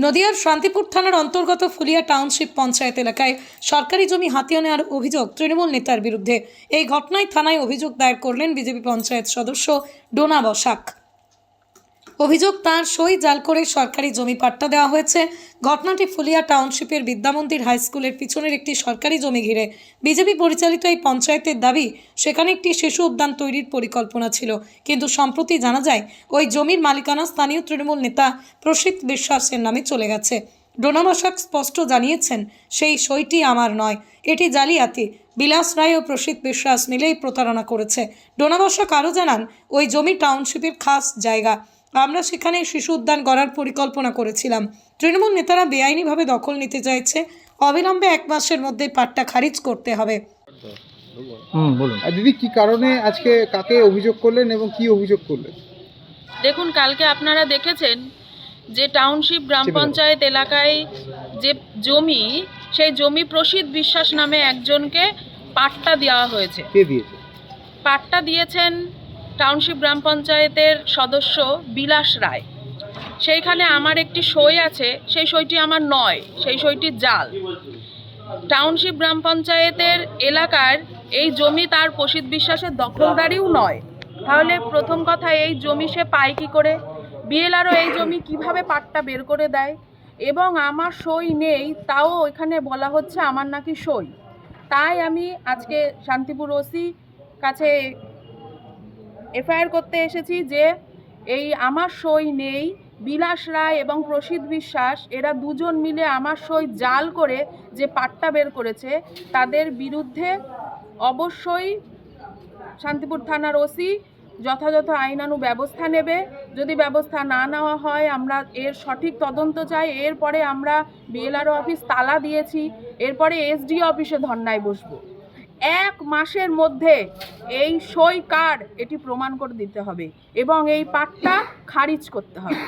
নদিয়ার শান্তিপুর থানার অন্তর্গত ফুলিয়া টাউনশিপ পঞ্চায়েত এলাকায় সরকারি জমি হাতিয়ে নেওয়ার অভিযোগ তৃণমূল নেতার বিরুদ্ধে। এই ঘটনায় থানায় অভিযোগ দায়ের করলেন বিজেপি পঞ্চায়েত সদস্য ডোনা বসাক। অভিযোগ তার সই জাল করে সরকারি জমি পাট্টা দেওয়া হয়েছে। ঘটনাটি ফুলিয়া টাউনশিপের বিদ্যামন্দির হাই স্কুলের পিছনের একটি সরকারি জমি ঘিরে। বিজেপি পরিচালিত এই পঞ্চায়েতের দাবি, সেখানে একটি শিশু উদ্যান তৈরির পরিকল্পনা ছিল। কিন্তু সম্প্রতি জানা যায়, ওই জমির মালিকানা স্থানীয় তৃণমূল নেতা প্রসিদ্ধ বিশ্বাসের নামে চলে গেছে। ডোনাবসাক স্পষ্ট জানিয়েছেন, সেই সইটি আমার নয়, এটি জালিয়াতি। বিলাস রায় ও প্রসিদ্ধ বিশ্বাস মিলেই প্রতারণা করেছে। ডোনাবসাক আরও জানান, ওই জমি টাউনশিপের খাস জায়গা। আমরা সেখানে শিশু উদ্যান গড়ার পরিকল্পনা করেছিলাম। তৃণমূল নেতারা বেআইনিভাবে দখল নিতে চাইছে। অবিলম্বে এক মাসের মধ্যে পাট্টা খারিজ করতে হবে। হুম বলুন। আর দিদি কি কারণে আজকে কাকে অভিযোগ করলেন এবং কি অভিযোগ করলেন? দেখুন কালকে আপনারা দেখেছেন যে টাউনশিপ গ্রাম পঞ্চায়েত এলাকায় যে জমি সেই জমি প্রসিদ্ধ বিশ্বাস নামে একজনকে পাট্টা দেওয়া হয়েছে। কে দিয়েছে? পাট্টা দিয়েছেন টাউনশিপ গ্রাম পঞ্চায়েতের সদস্য বিলাস রায়। সেইখানে আমার একটি সই আছে, সেই সইটি আমার নয়, সেই সইটি জাল। টাউনশিপ গ্রাম পঞ্চায়েতের এলাকার এই জমি তার প্রসিদ্ধ বিশ্বাসের দখলদারিও নয়। তাহলে প্রথম কথা, এই জমি সে পায় কী করে? বিএলআরও এই জমি কীভাবে পাট্টা বের করে দেয়? এবং আমার সই নেই, তাও এখানে বলা হচ্ছে আমার নাকি সই। তাই আমি আজকে শান্তিপুর ওসি কাছে এফআইআর করতে এসেছি যে এই আমার সই নেই, বিলাস রায় এবং প্রসিদ্ধ বিশ্বাস, এরা দুজন মিলে আমার সই জাল করে যে পাট্টা বের করেছে, তাদের বিরুদ্ধে অবশ্যই শান্তিপুর থানার ওসি যথাযথ আইনানু ব্যবস্থা নেবে। যদি ব্যবস্থা না নেওয়া হয়, আমরা এর সঠিক তদন্ত চাই। এরপরে আমরা বিএলআরও অফিস তালা দিয়েছি। এরপরে এসডিও অফিসে ধর্নায় বসবো। এক মাসের মধ্যে এই সই কার্ড এটি প্রমাণ করে দিতে হবে এবং এই পাঠটা খারিজ করতে হবে।